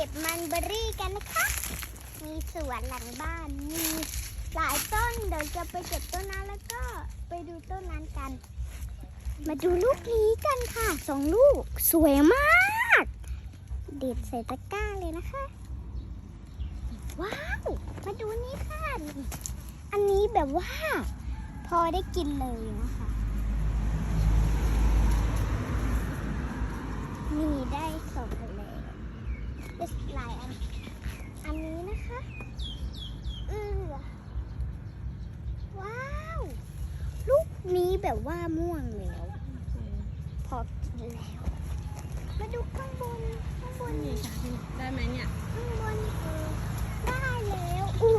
เก็บมันเบอร์รี่กันนะคะ มีสวนหลังบ้าน มีหลายต้น เดี๋ยวจะไปเก็บต้นนั้นแล้วก็ไปดูต้นนั้นกัน มาดูลูกนี้กันค่ะสองลูกสวยมาก เด็ดใส่ตะกร้าเลยนะคะ ว้าว มาดูนี่ค่ะ อันนี้แบบว่า พอได้กินเลยนะคะ นี่ได้สองไปเลยได้หลายอัน อันนี้นะคะเออว้าว ลูก นี้แบบว่าม่วงแล้ว พอกินแล้ว มาดูข้างบน ข้างบนนี่ค่ะได้ไหมเนี่ย ข้างบนเออได้แล้วอู้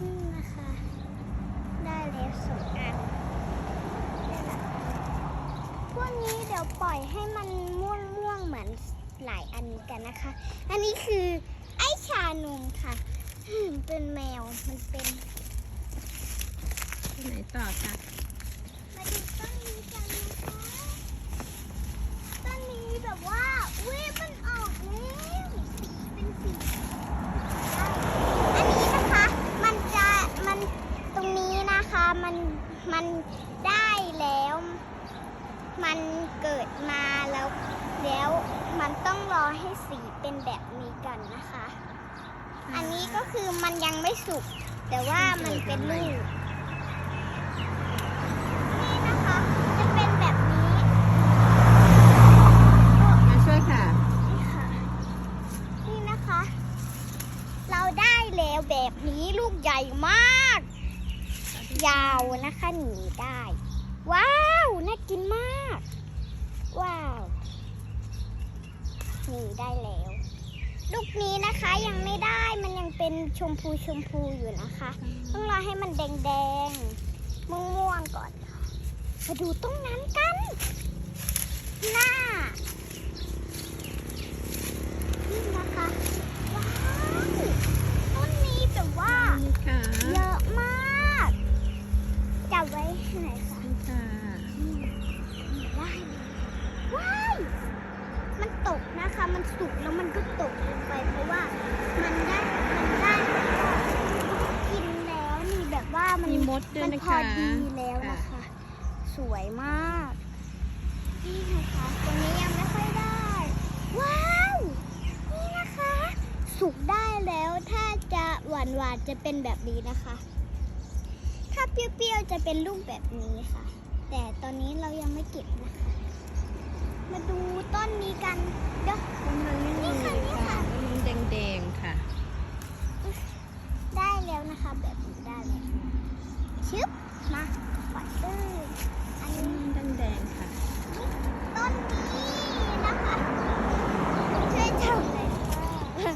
นี่นะคะ ได้แล้วสองอันได้ละพวกนี้เดี๋ยวปล่อยให้มันม่วงม่วงๆเหมือนหลายอันกันนะคะ อันนี้คือไอ้ชานมค่ะอืมเป็นแมวมันเป็นที่ไหนต่อคะ ตอนนี้แบบว่าเว็บมันออกแล้วสีเป็นสีแดงอันนี้นะคะมันจะมันตรงนี้นะคะมันมันได้แล้ว มันเกิดมาแล้ว แล้วมันต้องรอให้สีเป็นแบบนี้กันนะคะ อันนี้ก็คือมันยังไม่สุก แต่ว่ามันเป็นลูก นี่นะคะ จะเป็นแบบนี้ มาช่วยค่ะ นี่ค่ะ นี่นะคะ เราได้ นี้ลูกใหญ่มาก ยาวนะคะหนีได้ ว้าว น่ากินมาก ว้าวหนีได้แล้ว ลูกนี้นะคะยังไม่ได้มันยังเป็นชมพูชมพูอยู่นะคะ ต้องรอให้มันแดงๆม่วงๆก่อนมาดูตรงนั้นกัน หน้า นี่นะคะ ว้าวต้นนี้แบบว่า นี่ค่ะ เยอะมาก จับไว้ให้หน่อยค่ะ นี่ค่ะ ได้เลยว้ายมันตกนะคะ มัน สุกแล้วมันก็ตกลงไปเพราะว่ามันได้มันได้แบบว่ากินแล้วนี่แบบว่ามันมีมดด้วยมันนะพอคะดีแล้วนะคะ สวยมากนี่นะคะตรงนี้ยังไม่ค่อยได้ ว้าวนี่นะคะ สุกได้แล้วถ้าจะหวานหวานๆจะเป็นแบบนี้นะคะ ถ้าเปรี้ยวๆจะเป็นลูกแบบนี้ค่ะ แต่ตอนนี้เรายังไม่เก็บนะคะ มาดูต้นนี้กัน เดี๋ยวต้นนั้นไม่มีนี่ค่ะนี่ค่ะค่ะต้นนั้นแดงๆค่ะ ได้แล้วนะคะแบบนี้ได้แล้วชึบมาปล่อยตื้ออันต้นนี้นั้นแดงๆค่ะต้นนี้นะคะช่วยจับหน่อยค่ะ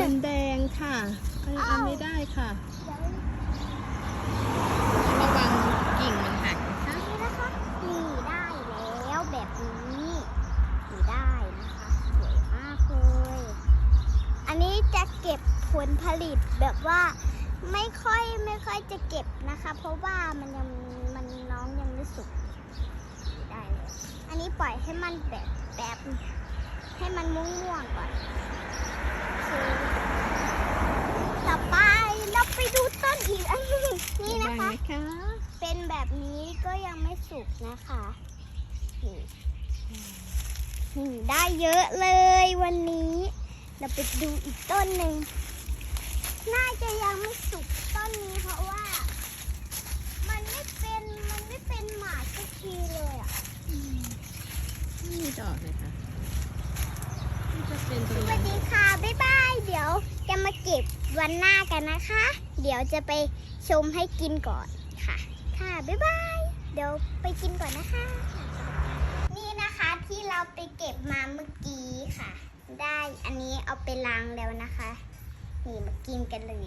มันแดงค่ะเอาเอาไม่ได้ค่ะเดี๋ยวระวังกิ่งมันหักนะคะ นี่นะคะ นี่ได้แล้วแบบนี้นี่ได้นะคะ สวยมากเลยอันนี้จะเก็บผลผลิตแบบว่าไม่ค่อยไม่ค่อยจะเก็บนะคะ เพราะว่ามันยังมันน้องยังไม่สุกนี่ได้เลยอันนี้ปล่อยให้มันแบบแบบให้มันม่วงๆก่อนโอเคต่อไปเราไปดูต้นอีกอันหนึงนี่นะระวัคะงนะคะ เป็นแบบนี้ก็ยังไม่สุกนะคะนี่นี่ ได้เยอะเลยวันนี้ เราไปดูอีกต้นหนึ่ง น่าจะยังไม่สุกต้นนี้เพราะว่า มันไม่เป็นมันไม่เป็นหมากสักทีเลยอะไม่มีดอกเลยค่ะจะเป็นสวัสดีค่ะ บ๊ายบาย เดี๋ยวจะมาเก็บวันหน้ากันนะคะ เดี๋ยวจะไปชมให้กินก่อนค่ะ ค่ะ บ๊ายบาย เดี๋ยวไปกินก่อนนะคะ ที่เราไปเก็บมาเมื่อกี้ค่ะ ได้อันนี้เอาไปล้างแล้วนะคะ นี่มากินกันเลย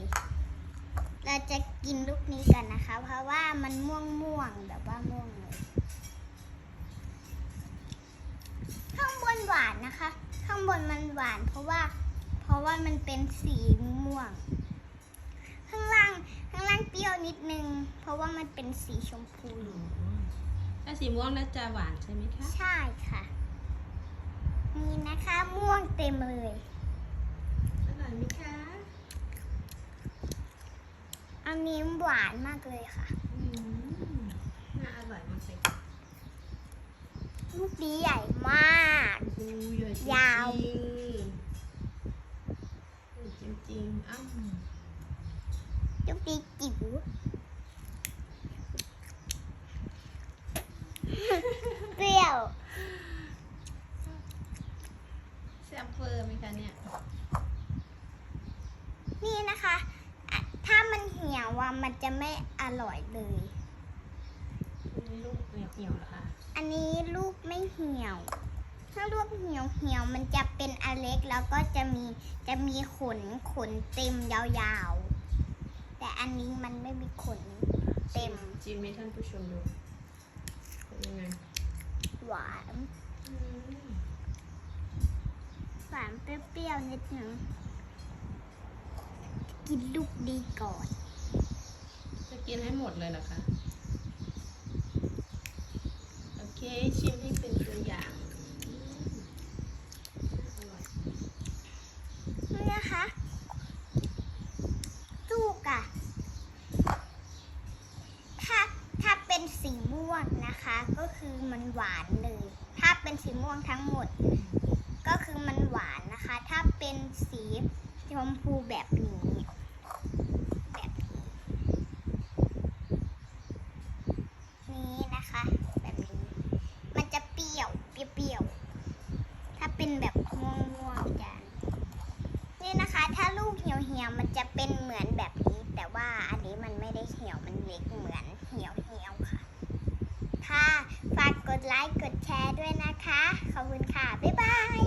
เราจะกินลูกนี้กันนะคะ เพราะว่ามันม่วงม่วงๆแบบว่าม่วงเลยข้างบนหวานนะคะ ข้างบนมันหวาน เพราะว่า เพราะว่ามันเป็นสีม่วง ข้างล่างข้างล่างเปรี้ยวนิดนึง เพราะว่ามันเป็นสีชมพูอยู่ ถ้าสีม่วงน่าจะหวานใช่ไหมคะ ใช่ค่ะ นี่นะคะม่วงเต็มเลยอยไหมคะ อันนี้หวานมากเลยค่ะ อืมน่าอร่อยมากเลยลูกนี้ใหญ่มาก ดูใหญ่จริงๆยาว ใหญ่จริงๆอ้าว ลูกนี้จิ๋ว เปรี้ยว แซ่บเฟอร์ไหมคะเนี่ย นี่นะคะอะถ้ามันเหี่ยวว่ามันจะไม่อร่อยเลยมีลูกเหนียวเหี่ยวๆเหรอคะ อันนี้ลูกไม่เหี่ยว ถ้าลูกเหี่ยวเหี่ยวๆมันจะเป็นอันเล็กแล้วก็จะมีจะมีขนขนเต็มยาวๆ แต่อันนี้มันไม่มีขนเต็มจิ้มให้ท่านผู้ชมดูเป็นยังไง หวาน อืม หวานเปรี้ ยวๆนิดนึงกินลูกดีก่อน จะกินให้หมดเลยเหรอคะ โอเค ชิมให้เป็นตัวอย่างอืมอร่อยนี่นะคะลูกอะถ้าถ้าเป็นสีม่วงนะคะ ก็คือมันหวานเลย ถ้าเป็นสีม่วงทั้งหมด ก็คือมันหวาน นะคะ ถ้าเป็นสีชมพูแบบนี้แบบนี้นะคะ แบบนี้ มันจะเปรี้ยวเปรี้ยวถ้าเป็นแบบม่วงๆจะนี่นะคะ ถ้าลูกเหี่ยวเหี่ยวๆมันจะเป็นเหมือนแบบนี้ แต่ว่าอันนี้มันไม่ได้เหี่ยวมันเล็กเหมือนเหี่ยวเหี่ยวๆค่ะ ค่ะ ฝากกดไลค์กดแชร์ด้วยนะคะ ขอบคุณค่ะ บ๊ายบาย